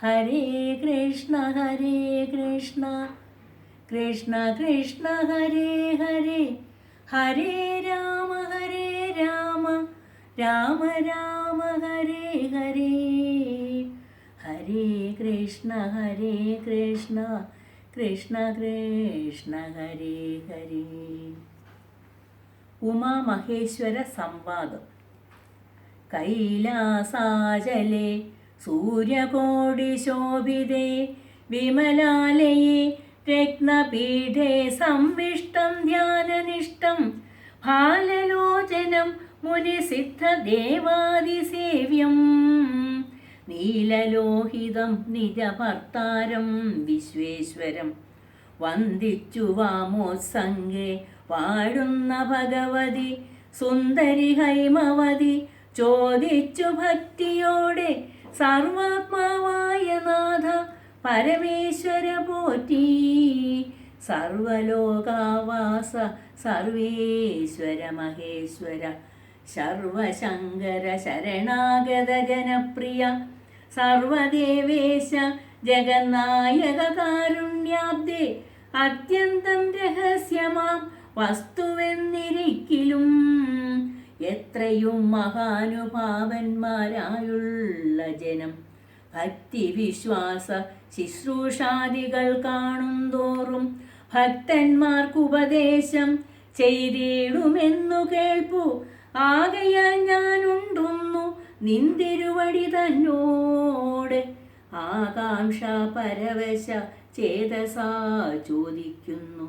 ഹരേ കൃഷ്ണ ഹരേ കൃഷ്ണ. കൃഷ്ണ കൃഷ്ണ ഹരേ ഹരേ. ഹരേ രാമ ഹരേ രാമ. രാമ രാമ ഹരേ ഹരേ. ഹരേ കൃഷ്ണ ഹരേ കൃഷ്ണ. കൃഷ്ണ കൃഷ്ണ ഹരേ ഹരേ. ഉമാമഹേശ്വര സംവാദം. കൈലാസാചലെ സൂര്യകോടിശോഭിതേ വിമലാലയെ രത്നപീഠേ സംവിഷ്ടം ധ്യാനനിഷ്ടം ഫാലലോചനം മുനിസിദ്ധദേവാദിസേവ്യം നീലലോഹിതം നിജഭർത്താരം വിശ്വേശ്വരം. വന്ദിച്ചു വാമോത്സംഗേ വാഴുന്ന ഭഗവതി സുന്ദരി ഹൈമവതി ചോദിച്ചു ഭക്തിയോടെ സർവാത്മാവായ നാഥ പരമേശ്വര പോറ്റി. സർവലോകാവാസ സർവേശ്വര മഹേശ്വര സർവശങ്കര ശരണാഗത ജനപ്രിയ സർവദേവേശ ജഗന്നായക കാരുണ്യാബ്ദേ. അത്യന്തം രഹസ്യമാം വസ്തുവെന്നിരിക്കിലും എത്രയും മഹാനുഭാവന്മാരായുള്ള ജനം. ഭക്തി വിശ്വാസ ശുശ്രൂഷാദികൾ കാണും തോറും ഭക്തന്മാർക്കുപദേശം ചെയ്തിടുമെന്നു കേൾപ്പു. ആകയാൽ ഞാനുണ്ടുന്നു നിന്തിരുവടി തന്നോട്. ആകാംക്ഷ പരവശ ചേതസാ ചോദിക്കുന്നു.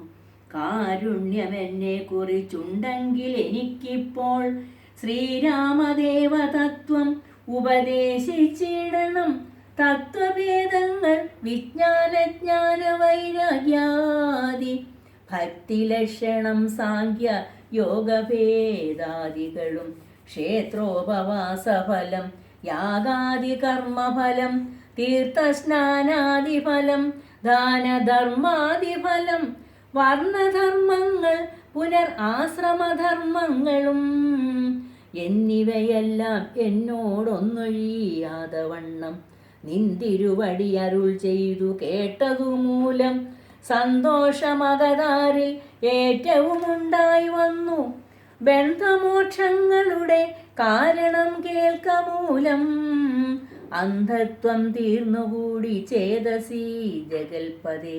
കാരുണ്യമെന്നെ കുറിച്ചുണ്ടെങ്കിൽ എനിക്കിപ്പോൾ ശ്രീരാമദേവ തത്വം ഉപദേശിച്ചിടണം. തത്വഭേദങ്ങൾ വിജ്ഞാനജ്ഞാന വൈരാഗ്യാദി ഭക്തിലക്ഷണം സാഖ്യ യോഗഭേദാദികളും ക്ഷേത്രോപവാസഫലം യാഗാദി കർമ്മഫലം തീർത്ഥസ്നാനാദിഫലം ദാനധർമാദിഫലം വർണധർമ്മങ്ങൾ പുനർ ആശ്രമധർമ്മങ്ങളും എന്നിവയെല്ലാം എന്നോടൊന്നൊഴിയാതെ വണ്ണം നിന്തിരുവടി അരുൾ ചെയ്തു കേട്ടതുമൂലം സന്തോഷമകതാരിൽ ഏറ്റവും ഉണ്ടായി വന്നു. ബന്ധമോക്ഷങ്ങളുടെ കാരണം കേൾക്കമൂലം അന്ധത്വം തീർന്നുകൂടി ചേതസി ജഗൽപദേ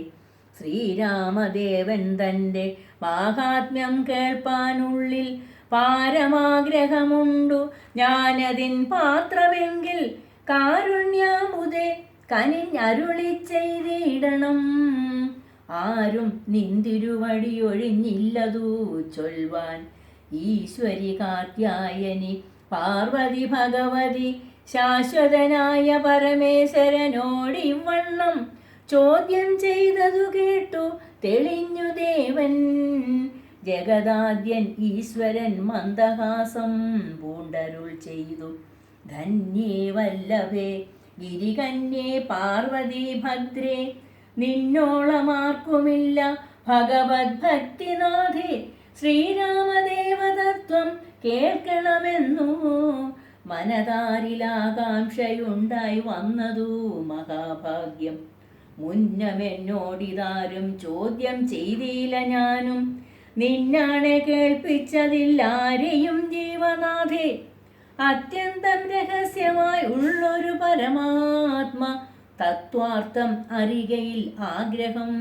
ശ്രീരാമദേവൻ തന്റെ മാഹാത്മ്യം കേൾപ്പാനുള്ളിൽ പാരമാഗ്രഹമുണ്ടു. ഞാനതിൻ പാത്രമെങ്കിൽ കാരുണ്യാമുദേ കനിഞ്ഞരുളി ചെയ്തിടണം. ആരും നിന്തിരുവടി ഒഴിഞ്ഞില്ലതു ചൊൽവാൻ. ഈശ്വരി കാത്യായനി പാർവതി ഭഗവതി ശാശ്വതനായ പരമേശ്വരനോടിവണ്ണം ചോദ്യം ചെയ്തതു കേട്ടു തെളിഞ്ഞു ദേവൻ. ജഗദാദ്യൻ ഈശ്വരൻ മന്ദഹാസം പൂണ്ടരുൾ ചെയ്തു. ധന്യേ വല്ലഭേ ഗിരികന്യേ പാർവതി ഭദ്രേ നിന്നോളമാർക്കുമില്ല ഭഗവത് ഭക്തിനാഥേ. ശ്രീരാമദേവതത്വം കേൾക്കണമെന്നു മനതാരിലാകാംക്ഷയുണ്ടായി വന്നതു മഹാഭാഗ്യം. മുന്നമെന്നോടിതാരും ചോദ്യം ചെയ്തില്ല ഞാനും. നിന്നാണ് കേൾപ്പിച്ചതില്ലാരെയും ജീവനാഥേ. അത്യന്തം രഹസ്യമായി ഉള്ളൊരു പരമാത്മ തത്വാർത്ഥം അറികയിൽ ആഗ്രഹം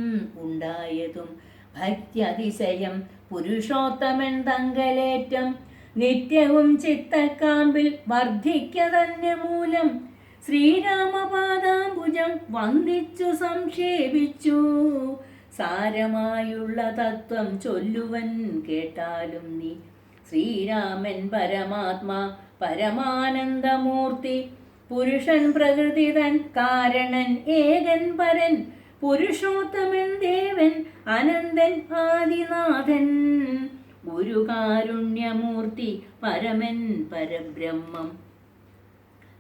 ഉണ്ടായതും ഭക്ത്യതിശയം പുരുഷോത്തമൻ തങ്കലേറ്റം നിത്യവും ചിത്തക്കാമ്പിൽ വർദ്ധിക്ക തന്നെ മൂലം ശ്രീരാമപാദാംബുജം വന്ദിച്ചു സംക്ഷേപിച്ചു. സാരമായുള്ള തത്വം ചൊല്ലുവൻ കേട്ടാലും നീ. ശ്രീരാമൻ പരമാത്മാ പരമാനന്ദമൂർത്തി. പുരുഷൻ പ്രകൃതിതൻ കാരണൻ ഏകൻ പരൻ. പുരുഷോത്തമൻ ദേവൻ അനന്തൻ ആദിനാഥൻ. ഗുരുകാരുണ്യമൂർത്തി പരമൻ പരബ്രഹ്മം.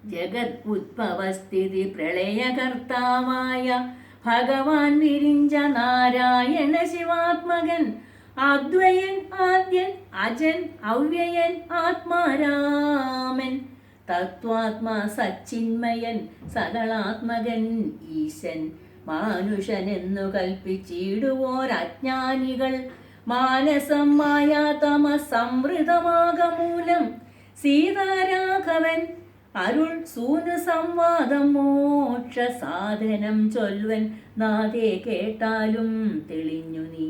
ജഗത് ഉദ്ഭവസ്ഥിതി പ്രളയകർത്താവായ ഭഗവാൻ വിരിഞ്ച നാരായണ ശിവാത്മകൻ അദ്വയൻ ആദ്യൻ അജൻ അവ്യയൻ ആത്മാരാമൻ തത്വാത്മാ സച്ചിന്മയൻ സകളാത്മകൻ ഈശൻ. മാനുഷനെന്നു കൽപ്പിച്ചിടുവോരജ്ഞാനികൾ മാനസം മായാതമ സംവൃതമാകമൂലം സീതാരാഘവൻ അരുൾ സൂനു സംവാദം മോക്ഷ സാധനം ചൊൽവൻ നാദേ കേട്ടാലും തെളിഞ്ഞു നീ.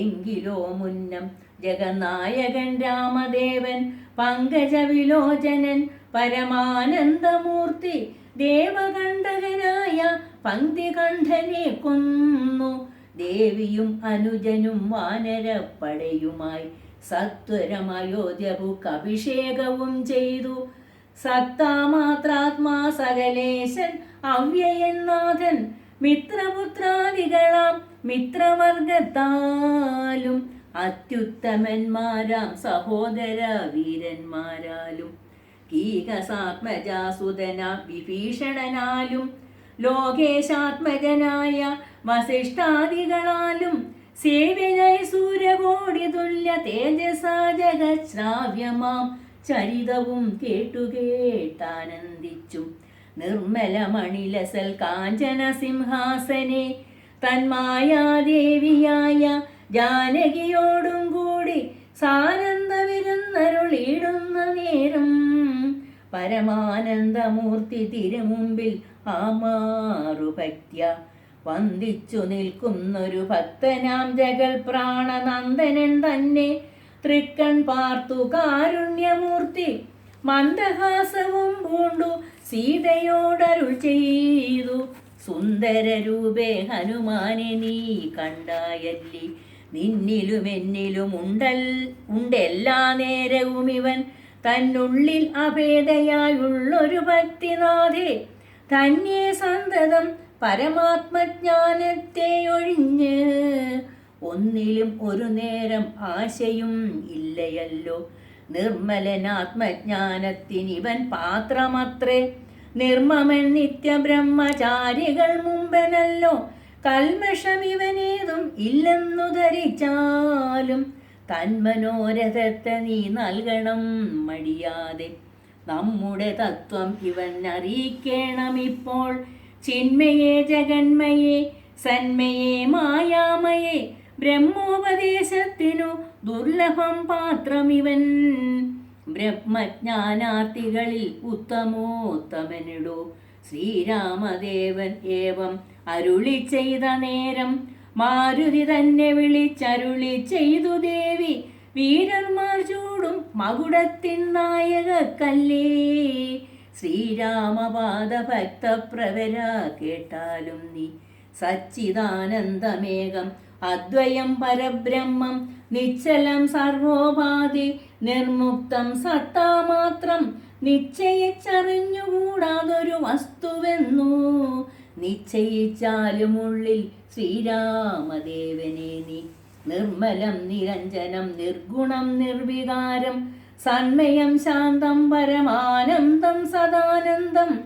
എങ്കിലോ മുന്നം ജഗന്നായകൻ രാമദേവൻ പങ്കജവിലോചനൻ പരമാനന്ദമൂർത്തി ദേവകണ്ഠകനായ പങ്ക്തികണ്ഠനെ കൊന്നു. ദേവിയും അനുജനും വാനരപ്പടയുമായി സത്വരമയോധ്യവും അഭിഷേകവും ചെയ്തു. സത്താമാത്രാത്മാ സകലേശൻ അവ്യയനാഥൻ മിത്രപുത്രാദികളാം മിത്രവർഗത്താലും അത്യുത്തമന്മാരാം സഹോദര വീരന്മാരാലും കീകസാത്മജാസുതന വിഭീഷണനാലും ലോകേശാത്മജനായ വസിഷ്ഠാദികളാലും സേവ്യനായി സൂര്യകോടി തുല്യ തേജസാ ജഗശ്രാവ്യമാം ചരിതവും കേട്ടുകേട്ടാനന്ദിച്ചു നിർമ്മലമണിലസൽ കാഞ്ചന സിംഹാസനെ തന്മായാദേവിയായ ജാനകിയോടും കൂടി സാനന്ദ സാനന്ദവിരുന്നരുളിയിടുന്ന നേരം പരമാനന്ദമൂർത്തി തിരുമുമ്പിൽ ആമാറുഭക്യ വന്ദിച്ചു നിൽക്കുന്നൊരു ഭക്തനാം ജഗൽ പ്രാണനന്ദനൻ തന്നെ തൃക്കൺ പാർത്തു കാരുണ്യമൂർത്തി. മന്ദഹാസവും പൂണ്ടു സീതയോടരുൾ ചെയ്തു. സുന്ദരരൂപേ ഹനുമാനെ നീ കണ്ടായല്ലി. നിന്നിലും എന്നിലും ഉണ്ടൽ ഉണ്ടെല്ലാ നേരവും ഇവൻ. തന്നുള്ളിൽ അഭേദയായുള്ളൊരു ഭക്തിനാഥേ. തന്നെ സന്തതം പരമാത്മജ്ഞാനത്തെ ഒഴിഞ്ഞ് ഒന്നിലും ഒരു നേരം ആശയും ഇല്ലയല്ലോ. നിർമ്മലനാത്മജ്ഞാനത്തിനിവൻ പാത്രമത്രേ. നിർമ്മമൻ നിത്യബ്രഹ്മചാരികൾ മുമ്പനല്ലോ. കൽമഷം ഇവനേതും ഇല്ലെന്നു ധരിച്ചാലും തന്മനോരഥത്തെ നീ നൽകണം മടിയാതെ. നമ്മുടെ തത്വം ഇവൻ അറിയിക്കണം ഇപ്പോൾ ചിന്മയെ ജഗന്മയെ സന്മയെ മായാമയെ. ബ്രഹ്മോപദേശത്തിനു ദുർലഭം പാത്രമിവൻ. ബ്രഹ്മജ്ഞാനാർത്ഥികളിൽ ഉത്തമോത്തമനിടു. ശ്രീരാമദേവൻ ഏവം അരുളി ചെയ്ത നേരം മാരുതി തന്നെ വിളിച്ചരുളി ചെയ്തു ദേവി. വീരന്മാർ ചൂടും മകുടത്തിൻ നായകക്കല്ലേ. ശ്രീരാമപാദ ഭക്തപ്രവര കേട്ടാലും നീ സച്ചിദാനന്ദമേകം അദ്വയം പരബ്രഹ്മം നിശ്ചലം സർവോപാധി നിർമുക്തം സത്താമാത്രം. നിശ്ചയിച്ചറിഞ്ഞുകൂടാതൊരു വസ്തുവെന്നു. നിശ്ചയിച്ചാലും ഉള്ളിൽ ശ്രീരാമദേവനെ നീ. നിർമ്മലം നിരഞ്ജനം നിർഗുണം നിർവികാരം സന്മയം ശാന്തം പരമാനന്ദം സദാനന്ദം.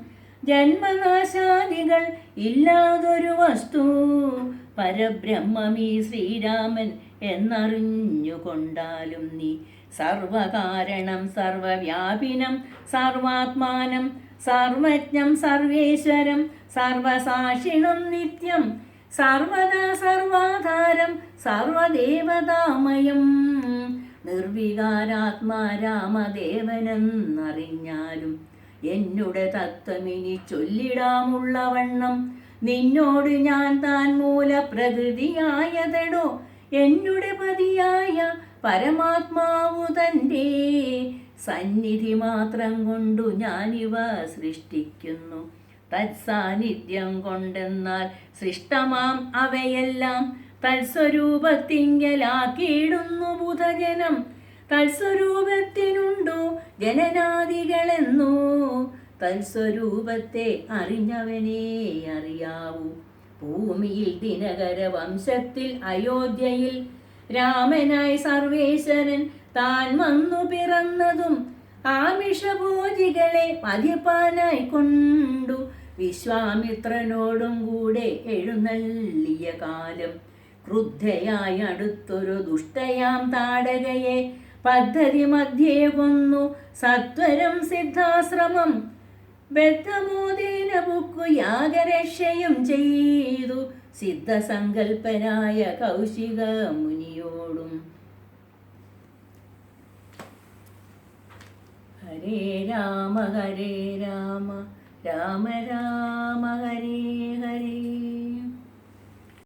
ജന്മനാശാദികൾ ഇല്ലാതൊരു വസ്തു. പരബ്രഹ്മമീ ശ്രീരാമൻ എന്നറിഞ്ഞുകൊണ്ടാലും നീ സർവകാരണം സർവവ്യാപിനം സർവാത്മാനം സർവജ്ഞം സർവേശ്വരം സർവസാക്ഷിണം നിത്യം സർവദാ സർവാധാരം സർവദേവതാമയം. നിർവികാരാത്മാ രാമദേവനെന്നറിഞ്ഞാലും എന്നുടെ തത്വമിനി ചൊല്ലിടാമുള്ളവണ്ണം നിന്നോട് ഞാൻ താൻ മൂല പ്രകൃതിയായതടോ എന്നുടെ പതിയായ പരമാത്മാവു തന്റെ സന്നിധി മാത്രം കൊണ്ടു ഞാനിവ സൃഷ്ടിക്കുന്നു. തത്സാന്നിധ്യം കൊണ്ടെന്നാൽ സൃഷ്ടമാം അവയെല്ലാം. തത്സ്വരൂപത്തിങ്കലാക്കിയിടുന്നു ബുധജനം. തത്സ്വരൂപത്തിനുണ്ടു ജനനാദികളെന്നു. തത്സ്വരൂപത്തെ അറിഞ്ഞവനെ അറിയാവൂ. ഭൂമിയിൽ ദിനകര വംശത്തിൽ അയോധ്യയിൽ രാമനായി സർവേശ്വരൻ താൻ വന്നു പിറന്നതും ആമിഷഭോജികളെ പതിപ്പാനായി കൊണ്ടു. വിശ്വാമിത്രനോടും കൂടെ എഴുന്നള്ളിയ കാലം ക്രുദ്ധയായി അടുത്തൊരു ദുഷ്ടയാം താടകയെ പദ്ധതി മധ്യേ കൊന്നു. സത്വരം സിദ്ധാശ്രമം ബദ്ധമോദേന പൊക്കു യാഗരക്ഷയും ചെയ്തു സിദ്ധസങ്കൽപ്പനായ കൗശിക മുനിയോടും ഹരേ രാമ ഹരേ രാമ രാമ രാമ ഹരേ ഹരേ.